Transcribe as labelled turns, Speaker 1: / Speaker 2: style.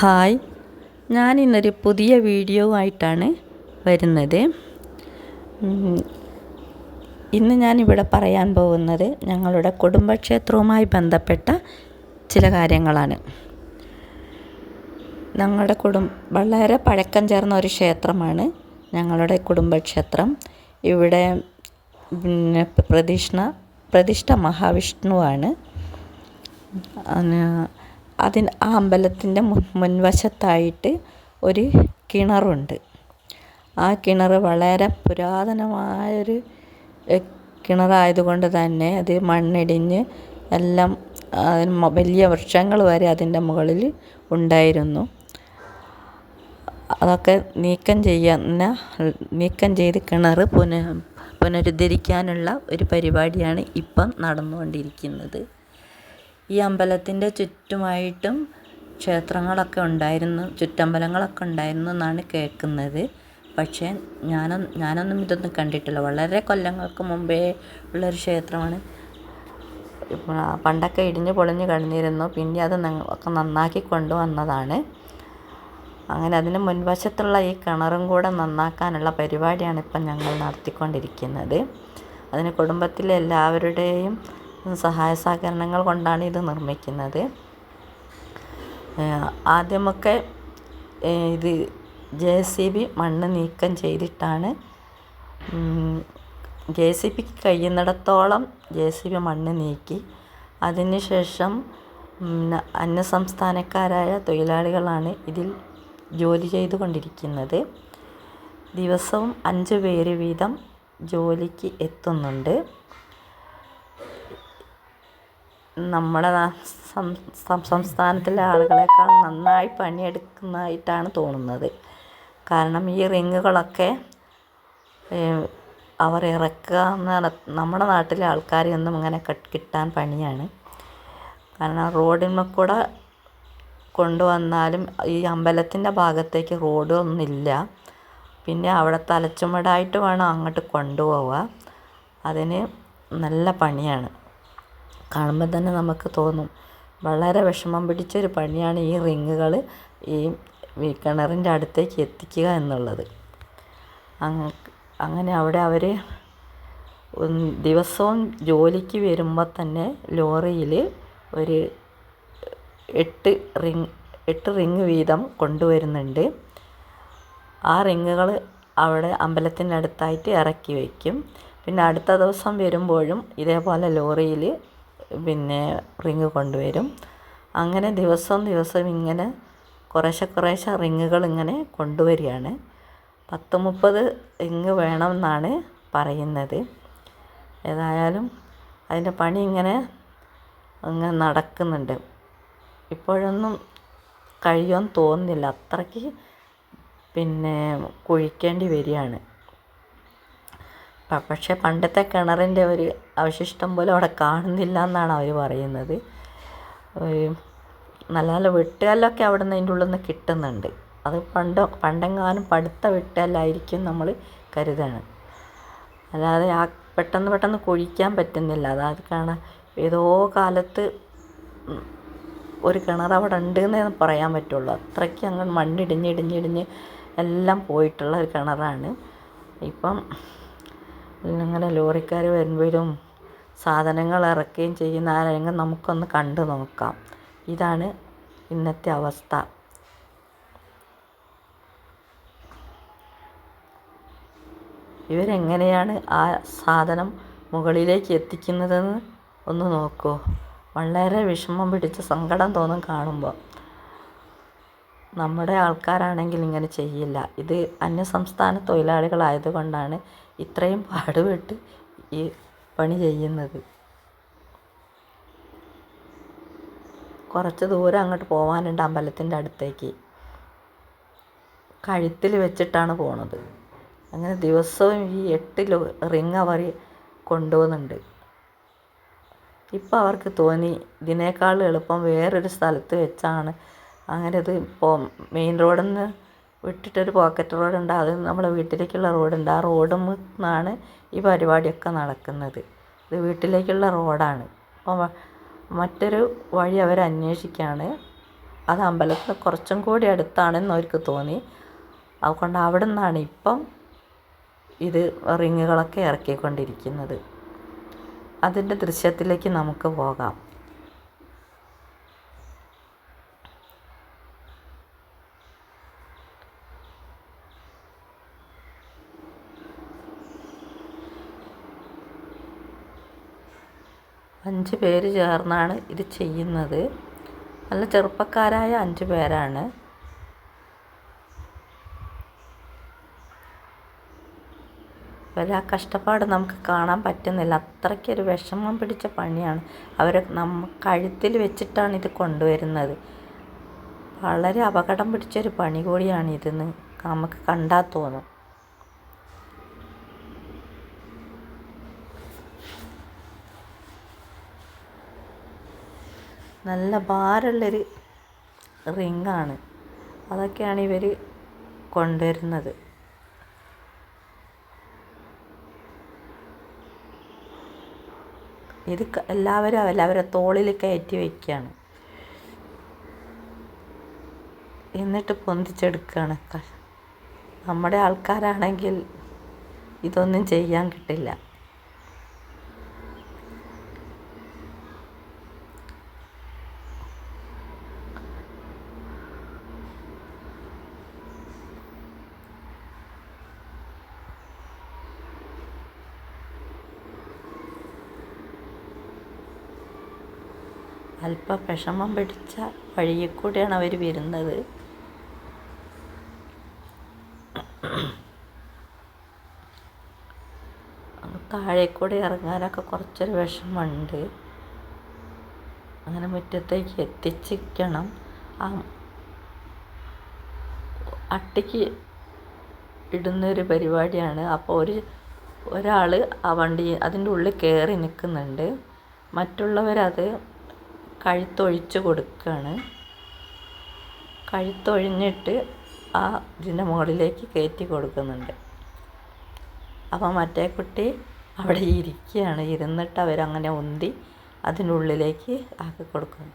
Speaker 1: Hi. ഞാൻ ഇന്നൊരു പുതിയ വീഡിയോ ആയിട്ടാണ് വരുന്നത്. ഇന്ന് ഞാനിവിടെ പറയാൻ പോകുന്നത് ഞങ്ങളുടെ കുടുംബക്ഷേത്രവുമായി ബന്ധപ്പെട്ട ചില കാര്യങ്ങളാണ്. ഞങ്ങളുടെ കുടും വളരെ പഴക്കം ചേർന്ന ഒരു ക്ഷേത്രമാണ് ഞങ്ങളുടെ കുടുംബക്ഷേത്രം. ഇവിടെ പിന്നെ പ്രതിഷ്ഠ പ്രതിഷ്ഠ മഹാവിഷ്ണുവാണ്. അതിന് ആ അമ്പലത്തിന്റെ മുൻവശത്തായിട്ട് ഒരു കിണറുണ്ട്. ആ കിണർ വളരെ പുരാതനമായൊരു കിണറായതുകൊണ്ട് തന്നെ അത് മണ്ണിടിഞ്ഞ് എല്ലാം അതിന് വലിയ വൃക്ഷങ്ങൾ വരെ അതിന്റെ മുകളിൽ ഉണ്ടായിരുന്നു. അതൊക്കെ നീക്കം ചെയ്യുന്ന നീക്കം ചെയ്ത് കിണർ പുന പുനരുദ്ധരിക്കാനുള്ള ഒരു പരിപാടിയാണ് ഇപ്പം നടന്നുകൊണ്ടിരിക്കുന്നത്. ഈ അമ്പലത്തിന്റെ ചുറ്റുമായിട്ടും ക്ഷേത്രങ്ങളൊക്കെ ഉണ്ടായിരുന്നു ചുറ്റമ്പലങ്ങളൊക്കെ ഉണ്ടായിരുന്നു എന്നാണ് കേൾക്കുന്നത്. പക്ഷേ ഞാനൊന്നും ഞാനൊന്നും ഇതൊന്നും കണ്ടിട്ടില്ല. വളരെ കൊല്ലങ്ങൾക്ക് മുമ്പേ ഉള്ളൊരു ക്ഷേത്രമാണ്. പണ്ടൊക്കെ ഇടിഞ്ഞ് പൊളിഞ്ഞ് കിടന്നിരുന്നു. പിന്നെ അത് ഒക്കെ നന്നാക്കി കൊണ്ടുവന്നതാണ്. അങ്ങനെ അതിന് മുൻവശത്തുള്ള ഈ കിണറും കൂടെ നന്നാക്കാനുള്ള പരിപാടിയാണ് ഇപ്പം ഞങ്ങൾ നടത്തിക്കൊണ്ടിരിക്കുന്നത്. അതിന് കുടുംബത്തിലെ എല്ലാവരുടെയും സഹായ സഹകരണങ്ങൾ കൊണ്ടാണ് ഇത് നിർമ്മിക്കുന്നത്. ആദ്യമൊക്കെ ഇത് ജെ സി ബി മണ്ണ് നീക്കം ചെയ്തിട്ടാണ് ജെ സി ബിക്ക് കഴിയുന്നിടത്തോളം ജെ സി ബി മണ്ണ് നീക്കി. അതിനുശേഷം അന്യസംസ്ഥാനക്കാരായ തൊഴിലാളികളാണ് ഇതിൽ ജോലി ചെയ്തുകൊണ്ടിരിക്കുന്നത്. ദിവസവും അഞ്ച് പേര് വീതം ജോലിക്ക് എത്തുന്നുണ്ട്. നമ്മുടെ സംസ്ഥാനത്തിലെ ആളുകളെക്കാൾ നന്നായി പണിയെടുക്കുന്നതായിട്ടാണ് തോന്നുന്നത്. കാരണം ഈ റിങ്ങുകളൊക്കെ അവർ ഇറക്കുക നമ്മുടെ നാട്ടിലെ ആൾക്കാരെയൊന്നും അങ്ങനെ കട്ട് കിട്ടാൻ പണിയാണ്. കാരണം റോഡിന്മേൽ കൂടെ കൊണ്ടുവന്നാലും ഈ അമ്പലത്തിന്റെ ഭാഗത്തേക്ക് റോഡ് ഒന്നുമില്ല പിന്നെ അവിടെ തലച്ചുമടായിട്ട് വേണം അങ്ങോട്ട് കൊണ്ടുപോവുക. അതിന് നല്ല പണിയാണ്. കാണുമ്പോൾ തന്നെ നമുക്ക് തോന്നും. വളരെ വിഷമം പിടിച്ചൊരു പണിയാണ് ഈ റിങ്ങുകൾ ഈ കിണറിന്റെ അടുത്തേക്ക് എത്തിക്കുക എന്നുള്ളത്. അങ്ങ- അങ്ങനെ അവിടെ അവർ ദിവസവും ജോലിക്ക് വരുമ്പോൾ തന്നെ ലോറിയിൽ ഒരു എട്ട് റിങ് എട്ട് റിങ് വീതം കൊണ്ടുവരുന്നുണ്ട്. ആ റിങ്ങുകൾ അവിടെ അമ്പലത്തിന്റെ അടുത്തായിട്ട് ഇറക്കി വയ്ക്കും. പിന്നെ അടുത്ത ദിവസം വരുമ്പോഴും ഇതേപോലെ ലോറിയിൽ പിന്നെ റിങ് കൊണ്ടുവരും. അങ്ങനെ ദിവസവും ദിവസം ഇങ്ങനെ കുറേശ്ശെ കുറേശ്ശെ റിങ്ങുകൾ ഇങ്ങനെ കൊണ്ടുവരികയാണ്. പത്ത് മുപ്പത് റിങ് വേണമെന്നാണ് പറയുന്നത്. ഏതായാലും അതിന്റെ പണി ഇങ്ങനെ അങ്ങനെ നടക്കുന്നുണ്ട്. ഇപ്പോഴൊന്നും കഴിയുമെന്ന് തോന്നുന്നില്ല. അത്രയ്ക്ക് പിന്നെ കുഴിക്കേണ്ടി വരികയാണ്. പക്ഷേ പണ്ടത്തെ കിണറിന്റെ ഒരു അവശിഷ്ടം പോലും അവിടെ കാണുന്നില്ല എന്നാണ് അവർ പറയുന്നത്. നല്ല നല്ല വെട്ടുകല്ലൊക്കെ അവിടെ നിന്ന് അതിന്റെ ഉള്ളിൽ നിന്ന് കിട്ടുന്നുണ്ട്. അത് പണ്ട് പണ്ടെങ്ങാനും പടുത്ത വെട്ടുകല്ലായിരിക്കും നമ്മൾ കരുതണം അല്ലാതെ ആ പെട്ടെന്ന് പെട്ടെന്ന് കുഴിക്കാൻ പറ്റുന്നില്ല. അതായത് കാണാൻ ഏതോ കാലത്ത് ഒരു കിണർ അവിടെ ഉണ്ട് എന്നേ പറയാൻ പറ്റുള്ളൂ. അത്രയ്ക്ക് അങ്ങ് മണ്ണിടിഞ്ഞിടിഞ്ഞിടിഞ്ഞ് എല്ലാം പോയിട്ടുള്ള ഒരു കിണറാണ്. ഇപ്പം ഇങ്ങനെ ലോറിക്കാർ വരുമ്പോഴും സാധനങ്ങൾ ഇറക്കുകയും ചെയ്യുന്ന ആ രംഗം നമുക്കൊന്ന് കണ്ടു നോക്കാം. ഇതാണ് ഇന്നത്തെ അവസ്ഥ. ഇവരെങ്ങനെയാണ് ആ സാധനം മുകളിലേക്ക് എത്തിക്കുന്നതെന്ന് ഒന്ന് നോക്കൂ. വളരെ വിഷമം പിടിച്ച സങ്കടം തോന്നും കാണുമ്പോൾ. നമ്മുടെ ആൾക്കാരാണെങ്കിൽ ഇങ്ങനെ ചെയ്യില്ല. ഇത് അന്യസംസ്ഥാന തൊഴിലാളികളായതുകൊണ്ടാണ് ഇത്രയും പാടുപെട്ട് ഈ പണി ചെയ്യുന്നത്. കുറച്ച് ദൂരം അങ്ങോട്ട് പോകാനുണ്ട് അമ്പലത്തിന്റെ അടുത്തേക്ക്. കഴുത്തിൽ വെച്ചിട്ടാണ് പോണത്. അങ്ങനെ ദിവസവും ഈ എട്ട് റിങ് അവർ കൊണ്ടുപോകുന്നുണ്ട്. ഇപ്പം അവർക്ക് തോന്നി ഇതിനേക്കാൾ എളുപ്പം വേറൊരു സ്ഥലത്ത് വെച്ചാണ്. അങ്ങനെ ഇത് ഇപ്പോൾ മെയിൻ റോഡിൽ നിന്ന് വിട്ടിട്ടൊരു പോക്കറ്റ് റോഡുണ്ട് അത് നമ്മളെ വീട്ടിലേക്കുള്ള റോഡുണ്ട് ആ റോഡിൽ നിന്നാണ് ഈ പരിപാടിയൊക്കെ നടക്കുന്നത്. ഇത് വീട്ടിലേക്കുള്ള റോഡാണ് അപ്പോൾ മറ്റൊരു വഴി അവർ അന്വേഷിക്കുകയാണ് അത് അമ്പലത്തിന് കുറച്ചും കൂടി അടുത്താണെന്ന് അവർക്ക് തോന്നി. അതുകൊണ്ട് അവിടെ നിന്നാണ് ഇപ്പം ഇത് റിങ്ങുകളൊക്കെ ഇറക്കിക്കൊണ്ടിരിക്കുന്നത്. അതിന്റെ ദൃശ്യത്തിലേക്ക് നമുക്ക് പോകാം. അഞ്ച് പേര് ചേർന്നാണ് ഇത് ചെയ്യുന്നത്. നല്ല ചെറുപ്പക്കാരായ അഞ്ച് പേരാണ്. അവരെ ആ കഷ്ടപ്പാട് നമുക്ക് കാണാൻ പറ്റുന്നില്ല. അത്രയ്ക്കൊരു വിഷമം പിടിച്ച പണിയാണ്. അവരെ നമ്മ കഴുത്തിൽ വെച്ചിട്ടാണ് ഇത് കൊണ്ടുവരുന്നത്. വളരെ അപകടം പിടിച്ചൊരു പണി കൂടിയാണ് ഇതെന്ന് നമുക്ക് കണ്ടാൽ തോന്നും. നല്ല ഭാരമുള്ളൊരു റിങ്ങാണ്. അതൊക്കെയാണ് ഇവർ കൊണ്ടുവരുന്നത്. ഇത് എല്ലാവരും എല്ലാവരും തോളിൽ കയറ്റി വയ്ക്കുകയാണ് എന്നിട്ട് പൊന്തിച്ചെടുക്കുകയാണ് നമ്മുടെ ആൾക്കാരാണെങ്കിൽ ഇതൊന്നും ചെയ്യാൻ കിട്ടില്ല. അല്പ വിഷമം പിടിച്ച വഴിയിൽ കൂടെയാണ് അവർ വരുന്നത്. അങ്ങ് താഴെ കൂടെ ഇറങ്ങാനൊക്കെ കുറച്ചൊരു വിഷമമുണ്ട്. അങ്ങനെ മുറ്റത്തേക്ക് എത്തിച്ചിരിക്കണം. ആ അട്ടിക്ക് ഇടുന്നൊരു പരിപാടിയാണ്. അപ്പോൾ ഒരു ഒരാൾ ആ വണ്ടി അതിന്റെ ഉള്ളിൽ കയറി നിൽക്കുന്നുണ്ട്. മറ്റുള്ളവരത് കഴുത്തൊഴിച്ച് കൊടുക്കുകയാണ്. കഴുത്തൊഴിഞ്ഞിട്ട് ആ ഇതിന്റെ മുകളിലേക്ക് കയറ്റി കൊടുക്കുന്നുണ്ട്. അപ്പോൾ മറ്റേ കുട്ടി അവിടെ ഇരിക്കുകയാണ്. ഇരുന്നിട്ട് അവരങ്ങനെ ഉന്തി അതിനുള്ളിലേക്ക് ആക്കി കൊടുക്കുന്നു.